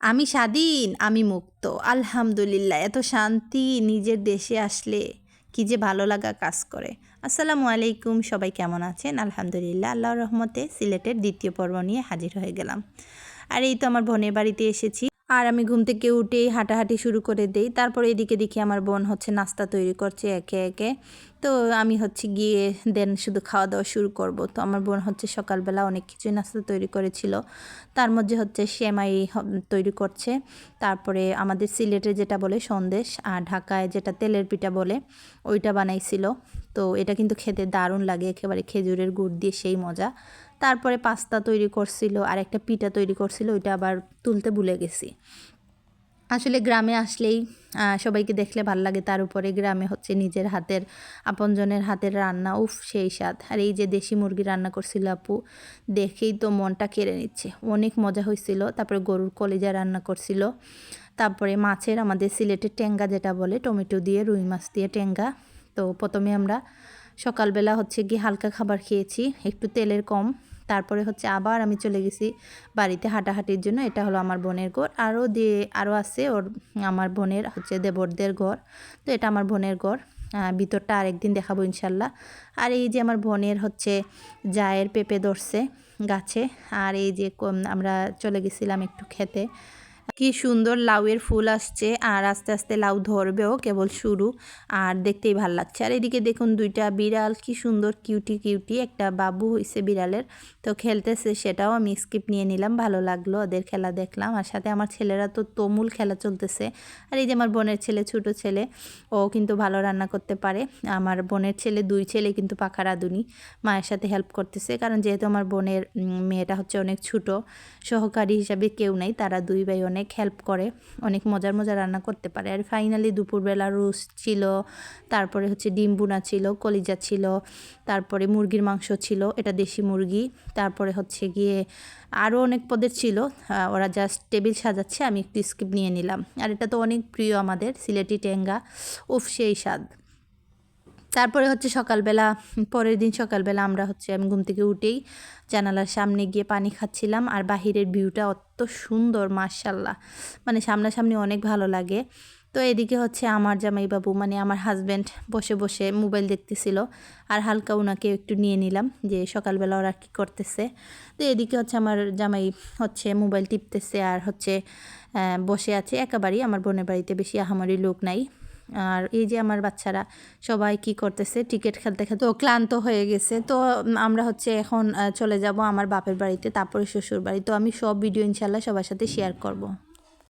আমি স্বাধীন, আমি মুক্ত। আলহামদুলিল্লাহ, এত শান্তি নিজের দেশে আসলে কি যে ভালো লাগা কাজ করে। আসসালামু আলাইকুম, সবাই কেমন আছেন? আলহামদুলিল্লাহ আল্লাহ রহমতে সিলেটের দ্বিতীয় পর্ব নিয়ে হাজির হয়ে গেলাম। আর এই তো আমার বোনের বাড়িতে এসেছি। আর আমি ঘুম থেকে উঠেই হাঁটাহাঁটি শুরু করে দেই। তারপরে এদিকে দেখি আমার বোন হচ্ছে নাস্তা তৈরি করছে একে একে। তো আমি হচ্ছে গিয়ে দেন শুধু খাওয়া দাওয়া শুরু করব। তো আমার বোন হচ্ছে সকালবেলা অনেক কিছুই নাস্তা তৈরি করেছিল। তার মধ্যে হচ্ছে সেমাই তৈরি করছে। তারপরে আমাদের সিলেটে যেটা বলে সন্দেশ আর ঢাকায় যেটা তেলের পিঠা বলে, ওইটা বানাইছিল। তো এটা কিন্তু খেতে দারুণ লাগে, একেবারে খেজুরের গুড় দিয়ে সেই মজা। তারপরে পাস্তা তৈরি করছিল আর একটা পিঠা তৈরি করছিল, ওইটা আবার তুলতে ভুলে গেছি। আসলে গ্রামে আসলেই সবাইকে দেখলে ভালো লাগে। তার উপরে গ্রামে হচ্ছে নিজের হাতের, আপনজনের হাতের রান্না, উফ, সেই স্বাদ। আর এই যে দেশি মুরগি রান্না করছিল আপু, দেখেই তো মনটা কেড়ে নিচ্ছে। অনেক মজা হয়েছিল তারপরে গরুর কলিজা রান্না করছিল। তারপরে মাছের আমাদের সিলেটের টেঙ্গা যেটা বলে, টমেটো দিয়ে, রুই মাছ দিয়ে টেঙ্গা তো প্রথমে আমরা সকালবেলা হচ্ছে গিয়ে হালকা খাবার খেয়েছি। একটু তেলের কম। তারপরে হচ্ছে আবার আমি চলে গেছি বাড়িতে হাঁটাহাঁটির জন্য। এটা হলো আমার বোনের ঘর। আরও দিয়ে আরও আছে ওর, আমার বোনের হচ্ছে দেবরদের ঘর। তো এটা আমার বোনের ঘর। ভিতরটা আরেকদিন দেখাবো ইনশাল্লাহ। আর এই যে আমার বোনের হচ্ছে জায়ের পেঁপে ধরছে গাছে। আর এই যে আমরা চলে গেছিলাম একটু খেতে। কি সুন্দর লাউয়ের ফুল আসছে, আর আস্তে আস্তে লাউ ধরবেও কেবল শুরু, আর দেখতেই ভালো লাগছে। আর এদিকে দেখুন দুইটা বিড়াল, কি সুন্দর কিউটি কিউটি একটা বাবু হয়েছে বিড়ালের, তো খেলতেছে সেটাও আমি স্কিপ নিয়ে নিলাম, ভালো লাগল ওদের খেলা দেখলাম। আর সাথে আমার ছেলেরা তো তমুল খেলা চলতেছে, আর এই যে আমার বোনের ছেলে, ছোট ছেলে, ও কিন্তু ভালো রান্না করতে পারে। আমার বোনের ছেলে, দুই ছেলে কিন্তু পাখা রাঁধুনি, মায়ের সাথে হেল্প করতেছে, কারণ যেহেতু আমার বোনের মেয়েটা হচ্ছে অনেক ছোট, সহকারী হিসাবে কেউ নাই, তারা দুই ভাই অনেক অনেক হেল্প করে, অনেক মজার মজার রান্না করতে পারে। আর ফাইনালি দুপুরবেলা রোস ছিল, তারপরে হচ্ছে ডিম বুনা ছিল, কলিজা ছিল, তারপরে মুরগির মাংস ছিল, এটা দেশি মুরগি, তারপরে হচ্ছে গিয়ে আরও অনেক পদের ছিল ওরা জাস্ট টেবিল সাজাচ্ছে, আমি একটু স্কিপ নিয়ে নিলাম। আর এটা তো অনেক প্রিয় আমাদের, সিলেটি টেঙ্গা উফ সেই স্বাদ। তারপরে হচ্ছে সকালবেলা, পরের দিন সকালবেলা আমরা হচ্ছে আমি ঘুম থেকে উঠেই জানালার সামনে গিয়ে পানি খাচ্ছিলাম আর বাহিরের ভিউটা অত সুন্দর মার্শাল্লাহ মানে সামনাসামনি অনেক ভালো লাগে। তো এদিকে হচ্ছে আমার জামাইবাবু মানে আমার হাজব্যান্ড বসে বসে মোবাইল দেখতেছিল আর হালকা ওনাকে একটু নিয়ে নিলাম যে সকালবেলা ওরা কী করতেছে। তো এদিকে হচ্ছে আমার জামাই হচ্ছে মোবাইল টিপতেছে আর হচ্ছে বসে আছে। একেবারেই আমার বোনের বাড়িতে বেশি আহামারি লোক নাই। আর এই যে আমার বাচ্চারা সবাই কি করতেছে টিকিট খেলতে খেলতে তো ক্লান্ত হয়ে গেছে। তো আমরা হচ্ছে এখন চলে যাব আমার বাপের বাড়িতে, তারপরে শ্বশুর বাড়ি তো আমি সব ভিডিও ইনশাল্লাহ সবার সাথে শেয়ার করব।